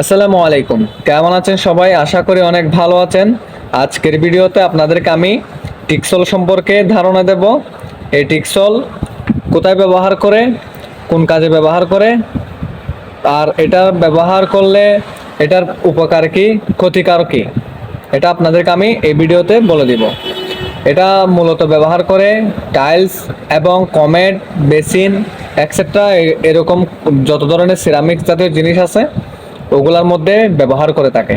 আসসালামু আলাইকুম। কেমন আছেন সবাই? আশা করি অনেক ভালো আছেন। আজকের ভিডিওতে আপনাদেরকে আমি টিকসল সম্পর্কে ধারণা দেব। এই টিকসল কোথায় ব্যবহার করে, কোন কাজে ব্যবহার করে, আর এটা ব্যবহার করলে এটার উপকার কি ক্ষতিকার কি, এটা আপনাদেরকে আমি এই ভিডিওতে বলে দিব। এটা মূলত ব্যবহার করে টাইলস এবং কমেট, বেসিন এক্সেট্রা এরকম যত ধরনের সিরামিক জাতীয় জিনিস আছে ওগুলার মধ্যে ব্যবহার করে থাকে।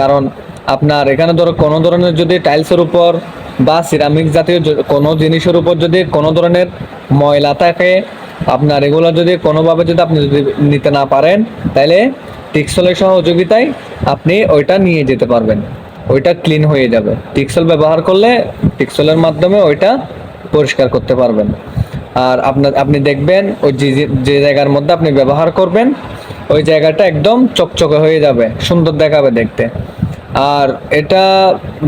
কারণ আপনার এখানে ধরো কোনো ধরনের যদি টাইলসের উপর বা সিরামিক জাতীয় কোনো জিনিসের উপর যদি কোনো ধরনের ময়লা থাকে, আপনার এগুলো যদি কোনোভাবে যদি আপনি যদি নিতে না পারেন, তাহলে টিক্সলের সহযোগিতায় আপনি ওইটা নিয়ে যেতে পারবেন। ওইটা ক্লিন হয়ে যাবে। টিক্সল ব্যবহার করলে টিক্সলের মাধ্যমে ওইটা পরিষ্কার করতে পারবেন। আর আপনার আপনি দেখবেন ওই যে জায়গার মধ্যে আপনি ব্যবহার করবেন ওই জায়গাটা একদম চকচকে হয়ে যাবে, সুন্দর দেখাবে দেখতে। আর এটা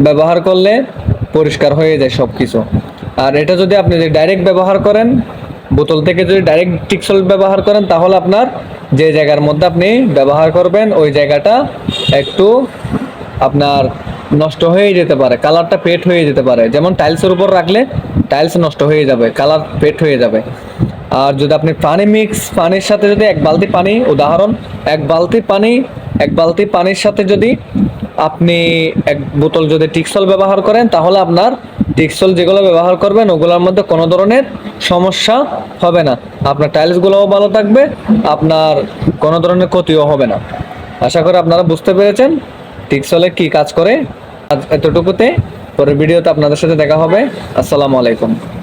ব্যবহার করলে পরিষ্কার হয়ে যায় সব কিছু আর এটা যদি আপনি যদি ডাইরেক্ট ব্যবহার করেন, বোতল থেকে যদি ডাইরেক্ট টিক্সল ব্যবহার করেন, তাহলে আপনার যে জায়গার মধ্যে আপনি ব্যবহার করবেন, ওই জায়গাটা একটু আপনার নষ্ট হয়ে যেতে পারে কালারটা পেট হয়ে যেতে পারে। যেমন টাইলসের উপর রাখলে টাইলস নষ্ট হয়ে যাবে কালার পেট হয়ে যাবে। আর যদি আপনি পানি মিক্স পানির সাথে যদি এক বালতি পানি, উদাহরণ, এক বালতি পানি, এক বালতি পানির সাথে যদি আপনি এক বোতল যদি টিক্সল ব্যবহার করেন, তাহলে আপনার টিক্সল যেগুলো ব্যবহার করবেন, ওগুলোর মধ্যে কোনো ধরনের সমস্যা হবে না। আপনার টাইলসগুলোও ভালো থাকবে, আপনার কোনো ধরনের ক্ষতিও হবে না। আশা করি আপনারা বুঝতে পেরেছেন টিক্সলে কি কাজ করে। আজ এতটুকুতে, পরের ভিডিওতে আপনাদের সাথে দেখা হবে। আসসালামু আলাইকুম।